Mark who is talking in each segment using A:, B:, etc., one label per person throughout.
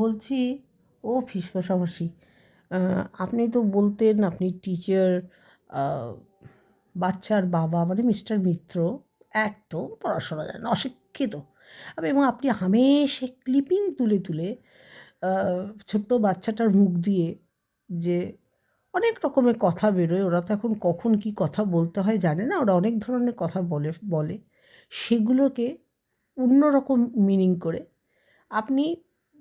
A: বলছি, ও ফিসকষা আপনি তো বলতেন আপনি টিচার বাচ্চার বাবা মানে মিস্টার মিত্র একদম পড়াশোনা জানেন, অশিক্ষিত। এবং আপনি হামেশে ক্লিপিং তুলে তুলে ছোট্ট বাচ্চাটার মুখ দিয়ে যে অনেক রকমের কথা বেরোয়, ওরা তো এখন কখন কী কথা বলতে হয় জানে না, ওরা অনেক ধরনের কথা বলে বলে। সেগুলোকে অন্যরকম মিনিং করে আপনি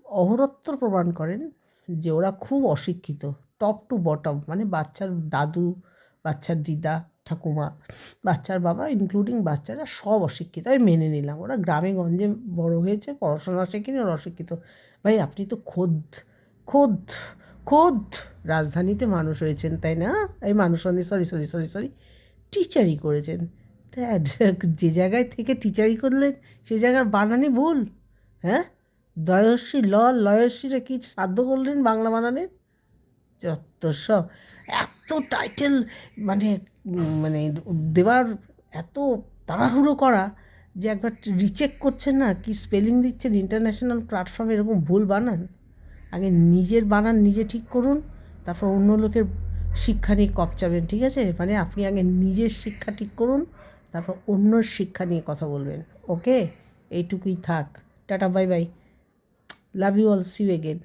A: অহরত্তর প্রমাণ করেন যে ওরা খুব অশিক্ষিত টপ টু বটম মানে বাচ্চার দাদু, বাচ্চার দিদা, ঠাকুমা, বাচ্চার বাবা ইনক্লুডিং বাচ্চারা সব অশিক্ষিত। আমি মেনে নিলাম, ওরা গ্রামে গঞ্জে বড় হয়েছে, পড়াশোনা শেখেনি, ওরা অশিক্ষিত। ভাই, আপনি তো খোদ খোদ খোদ রাজধানীতে মানুষ হয়েছেন, তাই না? এই মানুষ হননি সরি সরি সরি সরি টিচারই করেছেন। তা যে জায়গায় থেকে টিচারই করলেন, সে জায়গার বানানি ভুল হ্যাঁ? দয়স্বী ল লয়স্বীরা কি সাধ্য করলেন বাংলা বানানের যত সব। এত টাইটেল মানে মানে দেওয়ার এত তাড়াহুড়ো করা যে একবার রিচেক করছেন না, কি স্পেলিং দিচ্ছেন ইন্টারন্যাশনাল প্ল্যাটফর্মে এরকম ভুল বানান? আগে নিজের বানান, নিজে ঠিক করুন, তারপর অন্য লোকের শিক্ষা নিয়ে কপচাবেন, ঠিক আছে? মানে আপনি আগে নিজের শিক্ষা ঠিক করুন, তারপর অন্য শিক্ষা নিয়ে কথা বলবেন। ওকে এইটুকুই থাক। Tata bye bye love you all see again